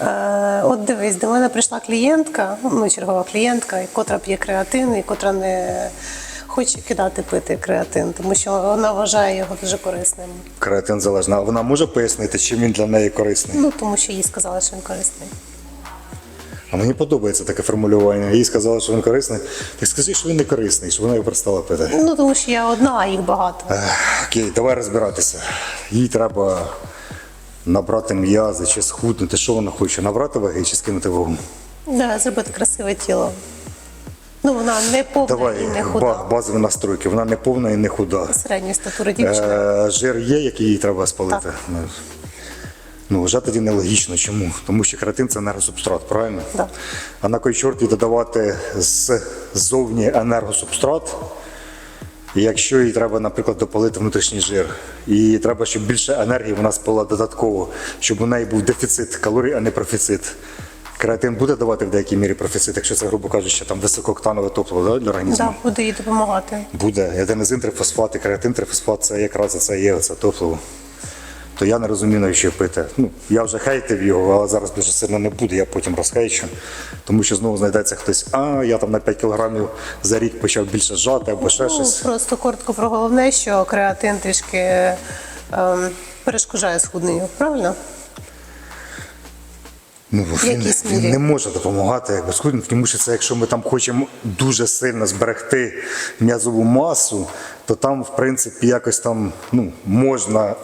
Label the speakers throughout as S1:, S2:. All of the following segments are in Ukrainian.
S1: Е, от дивись, до мене прийшла клієнтка, ну, чергова клієнтка, котра п'є креатин, і котра не хоче кидати пити креатин, тому що вона вважає його дуже корисним.
S2: Креатин залежна. А вона може пояснити, чим він для неї корисний?
S1: Ну, тому що їй сказали, що він корисний.
S2: А мені подобається таке формулювання. Їй сказали, що він корисний. Так скажи, що він не корисний, щоб вона його перестала пити.
S1: Ну, тому що я одна, а їх багато.
S2: Окей, давай розбиратися. Їй треба набрати м'язи чи схуднути. Що вона хоче? Набрати ваги чи скинути вагу?
S1: Да, зробити красиве тіло. Ну, вона не повна
S2: Давай
S1: і не худа.
S2: базові настройки. Вона не повна і не худа.
S1: Середньої статури дівчина.
S2: Е, жир є, який їй треба спалити.
S1: Так.
S2: Ну, Ну, вже тоді нелогічно. Чому? Тому що кератин це енергосубстрат, правильно?
S1: Да.
S2: А на кой чорт їй додавати ззовні енергосубстрат, якщо їй треба, наприклад, допалити внутрішній жир. І треба, щоб більше енергії в нас була додатково, щоб у неї був дефіцит калорій, а не профіцит. Креатин буде давати в деякій мірі профіцит, якщо це, грубо кажучи, там високооктанове топливо да, для організму?
S1: Да, буде їй допомагати.
S2: Буде. Аденозин, трифосфат і креатин, трифосфат це якраз це є це топливо. То я не розумію, навіщо пити. Ну, я вже хейтив його, але зараз дуже сильно не буде, я потім розхейчу. Тому що знову знайдеться хтось, а я там на 5 кілограмів за рік почав більше жати або ще
S1: Ну,
S2: щось.
S1: просто коротко про головне, що креатин трішки ем, перешкоджає схудненню, правильно?
S2: Ну, він, він не може допомагати якби схуднути, тому що це якщо ми там хочемо дуже сильно зберегти м'язову масу, то там, в принципі, якось там ну, можна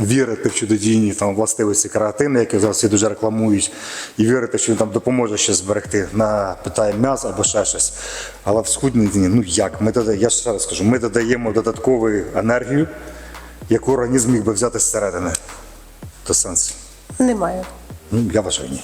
S2: вірити в чудодійні там, властивості каратини, які зараз всі дуже рекламують, і вірити, що він там допоможе щось зберегти на питає м'ясо або ще щось. Але в схудненні, ну як? Ми дода... Я ще раз скажу, ми додаємо додаткову енергію, яку організм міг би взяти зсередини. То сенс.
S1: Немає.
S2: Ну, я вважаю, ні.